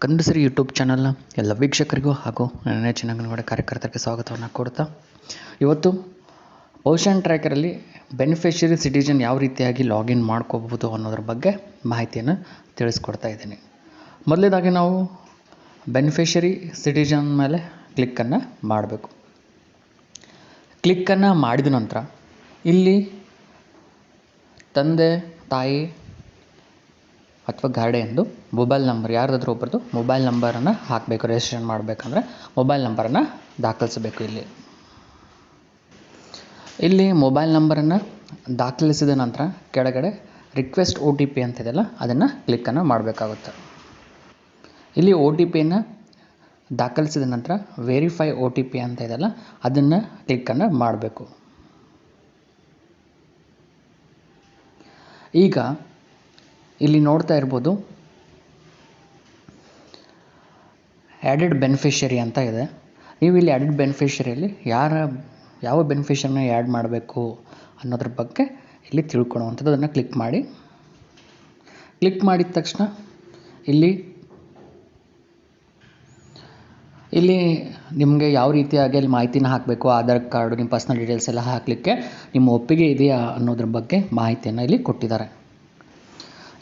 ಕನ್ನಡಸರಿ YouTube ಚಾನಲ್ನ ಎಲ್ಲ ವೀಕ್ಷಕರಿಗೂ ಹಾಗೂ ನನ್ನ ನೆಚ್ಚಿನ ಅಂಗನವಾಡಿ ಕಾರ್ಯಕರ್ತರಿಗೆ ಸ್ವಾಗತವನ್ನು ಕೊಡ್ತಾ ಇವತ್ತು ಓಷನ್ ಟ್ರ್ಯಾಕರಲ್ಲಿ ಬೆನಿಫಿಷರಿ ಸಿಟಿಜನ್ ಯಾವ ರೀತಿಯಾಗಿ ಲಾಗಿನ್ ಮಾಡ್ಕೋಬಹುದು ಅನ್ನೋದ್ರ ಬಗ್ಗೆ ಮಾಹಿತಿಯನ್ನು ತಿಳಿಸ್ಕೊಡ್ತಾ ಇದ್ದೀನಿ. ಮೊದಲನೇದಾಗಿ ನಾವು ಬೆನಿಫಿಷರಿ ಸಿಟಿಜನ್ ಮೇಲೆ ಕ್ಲಿಕ್ಕನ್ನು ಮಾಡಬೇಕು. ಕ್ಲಿಕ್ಕನ್ನು ಮಾಡಿದ ನಂತರ ಇಲ್ಲಿ ತಂದೆ, ತಾಯಿ ಅಥವಾ ಗಾರ್ಡಿಯನ್ದು ಮೊಬೈಲ್ ನಂಬರ್, ಯಾರ್ದಾದ್ರೂ ಒಬ್ಬರದು ಮೊಬೈಲ್ ನಂಬರನ್ನು ಹಾಕಬೇಕು, ರಿಜಿಸ್ಟ್ರೇಷನ್ ಮಾಡಬೇಕಂದ್ರೆ ಮೊಬೈಲ್ ನಂಬರನ್ನು ದಾಖಲಿಸಬೇಕು ಇಲ್ಲಿ. ಇಲ್ಲಿ ಮೊಬೈಲ್ ನಂಬರನ್ನು ದಾಖಲಿಸಿದ ನಂತರ ಕೆಳಗಡೆ ರಿಕ್ವೆಸ್ಟ್ ಒ ಟಿ ಪಿ ಅಂತಿದೆಯಲ್ಲ, ಅದನ್ನು ಕ್ಲಿಕ್ಕನ್ನು ಮಾಡಬೇಕಾಗುತ್ತೆ. ಇಲ್ಲಿ ಒ ಟಿ ಪಿಯನ್ನು ದಾಖಲಿಸಿದ ನಂತರ ವೆರಿಫೈ ಒ ಟಿ ಪಿ ಅಂತ ಇದೆಯಲ್ಲ, ಅದನ್ನು ಕ್ಲಿಕ್ಕನ್ನು ಮಾಡಬೇಕು. ಈಗ ಇಲ್ಲಿ ನೋಡ್ತಾ ಇರ್ಬೋದು ಆ್ಯಡೆಡ್ ಬೆನಿಫಿಷರಿ ಅಂತ ಇದೆ. ನೀವು ಇಲ್ಲಿ ಆ್ಯಡೆಡ್ ಬೆನಿಫಿಷರಿಯಲ್ಲಿ ಯಾರ, ಯಾವ ಬೆನಿಫಿಷರಿನ ಆ್ಯಡ್ ಮಾಡಬೇಕು ಅನ್ನೋದ್ರ ಬಗ್ಗೆ ಇಲ್ಲಿ ತಿಳ್ಕೊಳ್ಳುವಂಥದ್ದು ಅದನ್ನು ಕ್ಲಿಕ್ ಮಾಡಿ. ಕ್ಲಿಕ್ ಮಾಡಿದ ತಕ್ಷಣ ಇಲ್ಲಿ ಇಲ್ಲಿ ನಿಮಗೆ ಯಾವ ರೀತಿಯಾಗಿ ಅಲ್ಲಿ ಮಾಹಿತಿನ ಹಾಕಬೇಕು, ಆಧಾರ್ ಕಾರ್ಡು, ನಿಮ್ಮ ಪರ್ಸ್ನಲ್ ಡೀಟೇಲ್ಸ್ ಎಲ್ಲ ಹಾಕಲಿಕ್ಕೆ ನಿಮ್ಮ ಒಪ್ಪಿಗೆ ಇದೆಯಾ ಅನ್ನೋದ್ರ ಬಗ್ಗೆ ಮಾಹಿತಿಯನ್ನು ಇಲ್ಲಿ ಕೊಟ್ಟಿದ್ದಾರೆ.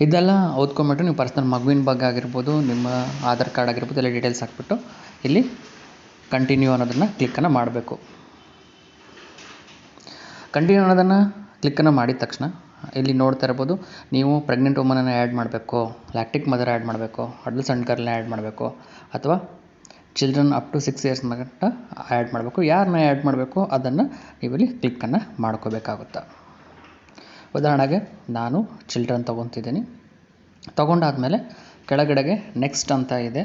ಇದೆಲ್ಲ ಓದ್ಕೊಂಬಿಟ್ಟು ನೀವು ಪರ್ಸ್ನಲ್ ಮಗುವಿನ ಬಗ್ಗೆ ಆಗಿರ್ಬೋದು, ನಿಮ್ಮ ಆಧಾರ್ ಕಾರ್ಡ್ ಆಗಿರ್ಬೋದು ಎಲ್ಲ ಡೀಟೇಲ್ಸ್ ಹಾಕ್ಬಿಟ್ಟು ಇಲ್ಲಿ ಕಂಟಿನ್ಯೂ ಅನ್ನೋದನ್ನು ಕ್ಲಿಕ್ಕನ್ನು ಮಾಡಬೇಕು. ಕಂಟಿನ್ಯೂ ಅನ್ನೋದನ್ನು ಕ್ಲಿಕ್ಕನ್ನು ಮಾಡಿದ ತಕ್ಷಣ ಇಲ್ಲಿ ನೋಡ್ತಾ ಇರ್ಬೋದು, ನೀವು ಪ್ರೆಗ್ನೆಂಟ್ ವುಮನನ್ನು ಆ್ಯಡ್ ಮಾಡಬೇಕು ಲ್ಯಾಕ್ಟಿಕ್ ಮದರ್ ಆ್ಯಡ್ ಮಾಡಬೇಕು ಅಡಲ್ಸ್ ಅಂಡ್ ಗರ್ಲ್ನ ಆ್ಯಡ್ ಮಾಡಬೇಕು, ಅಥವಾ children up to six years ಮಟ್ಟ ಆ್ಯಡ್ ಮಾಡಬೇಕು. ಯಾರನ್ನ ಆ್ಯಡ್ ಮಾಡಬೇಕು? ಅದನ್ನು ನೀವಿಲ್ಲಿ ಕ್ಲಿಕ್ಕನ್ನು ಮಾಡ್ಕೋಬೇಕಾಗುತ್ತೆ. ಉದಾಹರಣೆಗೆ, ನಾನು ಚಿಲ್ಡ್ರನ್ ತೊಗೊತಿದ್ದೀನಿ. ತೊಗೊಂಡಾದಮೇಲೆ ಕೆಳಗಡೆಗೆ ನೆಕ್ಸ್ಟ್ ಅಂತ ಇದೆ.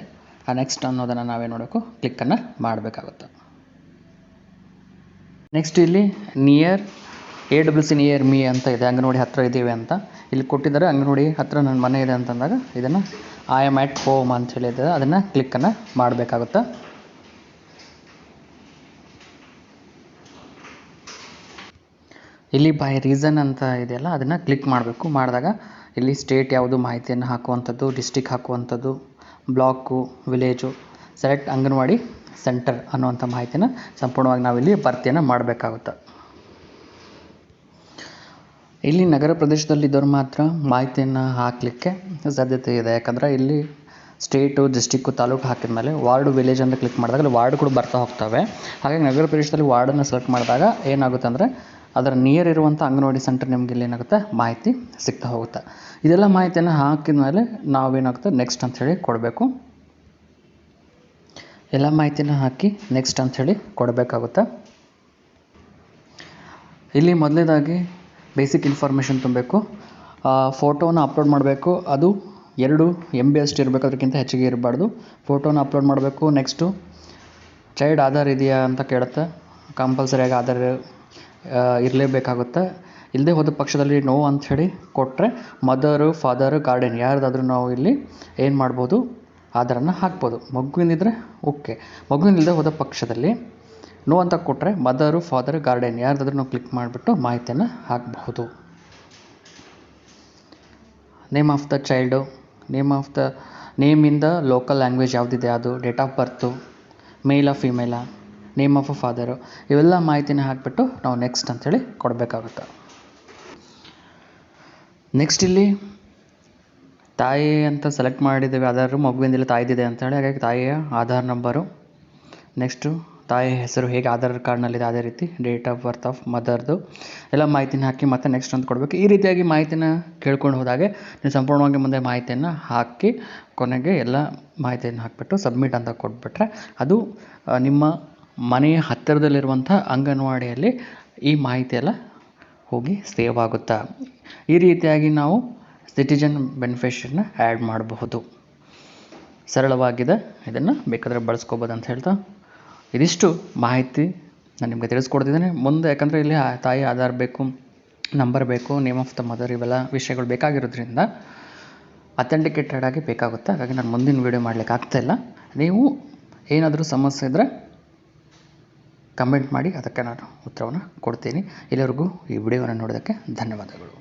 ಆ ನೆಕ್ಸ್ಟ್ ಅನ್ನೋದನ್ನು ನಾವೇನು ಮಾಡಬೇಕು? ಕ್ಲಿಕ್ಕನ್ನು ಮಾಡಬೇಕಾಗುತ್ತೆ. ನೆಕ್ಸ್ಟ್ ಇಲ್ಲಿ near A W C near me ಅಂತ ಇದೆ. ಅಂಗನವಾಡಿ ಹತ್ತಿರ ಇದ್ದೀವಿ ಅಂತ. ಇಲ್ಲಿ ಕೊಟ್ಟಿದ್ದಾರೆ. ಅಂಗನವಾಡಿ ಹತ್ತಿರ ನನ್ನ ಮನೆ ಇದೆ ಅಂತಂದಾಗ ಇದನ್ನು ಐ ಆಮ್ ಎಟ್ ಹೋಮ್ ಅಂತ ಹೇಳಿದ ಅದನ್ನು ಕ್ಲಿಕ್ಕನ್ನು ಮಾಡಬೇಕಾಗುತ್ತೆ. ಇಲ್ಲಿ ಬೈ ರೀಸನ್ ಅಂತ ಇದೆಯಲ್ಲ, ಅದನ್ನು ಕ್ಲಿಕ್ ಮಾಡಬೇಕು. ಮಾಡಿದಾಗ ಇಲ್ಲಿ ಸ್ಟೇಟ್ ಯಾವುದು ಮಾಹಿತಿಯನ್ನು ಹಾಕುವಂಥದ್ದು ಡಿಸ್ಟಿಕ್ ಹಾಕುವಂಥದ್ದು block village select anganwadi centre ಅನ್ನುವಂಥ ಮಾಹಿತಿನ ಸಂಪೂರ್ಣವಾಗಿ ನಾವಿಲ್ಲಿ ಭರ್ತಿಯನ್ನು ಮಾಡಬೇಕಾಗುತ್ತೆ. ಇಲ್ಲಿ ನಗರ ಪ್ರದೇಶದಲ್ಲಿದ್ದವ್ರು ಮಾತ್ರ ಮಾಹಿತಿಯನ್ನು ಹಾಕಲಿಕ್ಕೆ ಸಾಧ್ಯತೆ ಇದೆ. ಯಾಕಂದರೆ ಇಲ್ಲಿ ಸ್ಟೇಟು, ಡಿಸ್ಟಿಕ್ಕು, ತಾಲೂಕು ಹಾಕಿದ ಮೇಲೆ ವಾರ್ಡು, ವಿಲೇಜ್ ಅಂತ ಕ್ಲಿಕ್ ಮಾಡಿದಾಗ ಅಲ್ಲಿ ವಾರ್ಡ್ ಕೂಡ ಬರ್ತಾ ಹೋಗ್ತವೆ. ಹಾಗಾಗಿ ನಗರ ಪ್ರದೇಶದಲ್ಲಿ ವಾರ್ಡನ್ನು ಸೆಲೆಕ್ಟ್ ಮಾಡಿದಾಗ ಏನಾಗುತ್ತೆ ಅಂದರೆ ಅದರ ನಿಯರ್ ಇರುವಂಥ ಅಂಗನವಾಡಿ ಸೆಂಟರ್ ನಿಮ್ಗೆ ಇಲ್ಲಿ ಏನಾಗುತ್ತೆ ಮಾಹಿತಿ ಸಿಗ್ತಾ ಹೋಗುತ್ತೆ. ಇದೆಲ್ಲ ಮಾಹಿತಿಯನ್ನು ಹಾಕಿದ ಮೇಲೆ ನಾವೇನಾಗುತ್ತೆ ನೆಕ್ಸ್ಟ್ ಅಂಥೇಳಿ ಕೊಡಬೇಕು. ಎಲ್ಲ ಮಾಹಿತಿನ ಹಾಕಿ ನೆಕ್ಸ್ಟ್ ಅಂಥೇಳಿ ಕೊಡಬೇಕಾಗುತ್ತೆ. ಇಲ್ಲಿ ಮೊದಲನೇದಾಗಿ ಬೇಸಿಕ್ ಇನ್ಫಾರ್ಮೇಷನ್ ತುಂಬಬೇಕು. ಫೋಟೋನ ಅಪ್ಲೋಡ್ ಮಾಡಬೇಕು. ಅದು ಎರಡು ಎಂ ಬಿ ಅಷ್ಟು ಇರಬೇಕು ಅದಕ್ಕಿಂತ ಹೆಚ್ಚಿಗೆ ಇರಬಾರ್ದು. ಫೋಟೋನ ಅಪ್ಲೋಡ್ ಮಾಡಬೇಕು. ನೆಕ್ಸ್ಟು ಚೈಲ್ಡ್ ಆಧಾರ್ ಇದೆಯಾ ಅಂತ ಕೇಳುತ್ತೆ. ಕಂಪಲ್ಸರಿಯಾಗಿ ಆಧಾರ್ ಇರಲೇಬೇಕಾಗುತ್ತೆ. ಇಲ್ಲದೆ ಹೋದ ಪಕ್ಷದಲ್ಲಿ ನೋ ಹೇಳಿ ಕೊಟ್ಟರೆ ಮದರು ಫಾದರು ಗಾರ್ಡನ್ ಯಾರ್ದಾದ್ರೂ ನಾವು ಇಲ್ಲಿ ಏನು ಮಾಡ್ಬೋದು? ಆಧಾರನ್ನು ಹಾಕ್ಬೋದು. ಮಗುವಿನಿದ್ರೆ ಓಕೆ ಮಗುವಿನಿಲ್ಲದೆ ಹೋದ ಪಕ್ಷದಲ್ಲಿ ನೋ ಅಂತ ಕೊಟ್ಟರೆ ಮದರು, ಫಾದರ್, ಗಾರ್ಡನ್ ಯಾರ್ದಾದ್ರೂ ಕ್ಲಿಕ್ ಮಾಡಿಬಿಟ್ಟು ಮಾಹಿತಿಯನ್ನು ಹಾಕಬಹುದು. Name of the child, name of the ನೇಮಿಂದ local language ಯಾವುದಿದೆ ಅದು, ಡೇಟ್ ಆಫ್ ಬರ್ತು, ಮೇಲಾ ಫಿಮೇಲಾ, ನೇಮ್ ಆಫ್ ಅ ಫಾದರು, ಇವೆಲ್ಲ ಮಾಹಿತಿನ ಹಾಕಿಬಿಟ್ಟು ನಾವು ನೆಕ್ಸ್ಟ್ ಅಂಥೇಳಿ ಕೊಡಬೇಕಾಗುತ್ತೆ. ನೆಕ್ಸ್ಟ್ ಇಲ್ಲಿ ತಾಯಿ ಅಂತ ಸೆಲೆಕ್ಟ್ ಮಾಡಿದ್ದೇವೆ, ಆಧಾರ್ ಮಗುವಿಂದಲೇ ತಾಯಿದಿದೆ ಅಂತೇಳಿ ಹಾಗಾಗಿ ತಾಯಿಯ ಆಧಾರ್ ನಂಬರು. ನೆಕ್ಸ್ಟು ತಾಯಿ ಹೆಸರು ಹೇಗೆ ಆಧಾರ್ ಕಾರ್ಡ್ನಲ್ಲಿದೆ ಅದೇ ರೀತಿ ಡೇಟ್ ಆಫ್ ಬರ್ತ್ ಆಫ್ ಮದರ್ದು ಎಲ್ಲ ಮಾಹಿತಿನ ಹಾಕಿ ಮತ್ತೆ ನೆಕ್ಸ್ಟ್ ಅಂತ ಕೊಡಬೇಕು. ಈ ರೀತಿಯಾಗಿ ಮಾಹಿತಿನ ಕೇಳ್ಕೊಂಡು ಹೋದಾಗೆ ನೀವು ಸಂಪೂರ್ಣವಾಗಿ ಮುಂದೆ ಮಾಹಿತಿಯನ್ನು ಹಾಕಿ ಕೊನೆಗೆ ಎಲ್ಲ ಮಾಹಿತಿಯನ್ನು ಹಾಕಿಬಿಟ್ಟು ಸಬ್ಮಿಟ್ ಅಂತ ಕೊಟ್ಬಿಟ್ರೆ ಅದು ನಿಮ್ಮ ಮನೆಯ ಹತ್ತಿರದಲ್ಲಿರುವಂಥ ಅಂಗನವಾಡಿಯಲ್ಲಿ ಈ ಮಾಹಿತಿಯೆಲ್ಲ ಹೋಗಿ ಸೇವ್ ಆಗುತ್ತಾ? ಈ ರೀತಿಯಾಗಿ ನಾವು ಸಿಟಿಜನ್ ಬೆನಿಫಿಷರಿನ ಆ್ಯಡ್ ಮಾಡಬಹುದು. ಸರಳವಾಗಿದೆ. ಇದನ್ನು ಬೇಕಾದರೆ ಬಳಸ್ಕೋಬೋದು ಅಂತ ಹೇಳ್ತಾ ಇದಿಷ್ಟು ಮಾಹಿತಿ ನಾನು ನಿಮಗೆ ತಿಳಿಸ್ಕೊಡ್ತಿದ್ದೇನೆ. ಮುಂದೆ ಯಾಕಂದರೆ ಇಲ್ಲಿ ತಾಯಿ ಆಧಾರ್ ಬೇಕು, ನಂಬರ್ ಬೇಕು, ನೇಮ್ ಆಫ್ ದ ಮದರ್ ಇವೆಲ್ಲ ವಿಷಯಗಳು ಬೇಕಾಗಿರೋದ್ರಿಂದ ಅಥೆಂಟಿಕೇಟೆಡ್ ಆಗಿ ಬೇಕಾಗುತ್ತೆ. ಹಾಗಾಗಿ ನಾನು ಮುಂದಿನ ವೀಡಿಯೋ ಮಾಡಲಿಕ್ಕೆ ಆಗ್ತಾಯಿಲ್ಲ ನೀವು ಏನಾದರೂ ಸಮಸ್ಯೆ ಇದ್ದರೆ ಕಮೆಂಟ್ ಮಾಡಿ, ಅದಕ್ಕೆ ನಾನು ಉತ್ತರವನ್ನು ಕೊಡ್ತೀನಿ. ಇಲ್ಲಿವರೆಗೂ ಈ ವಿಡಿಯೋವನ್ನು ನೋಡೋದಕ್ಕೆ ಧನ್ಯವಾದಗಳು.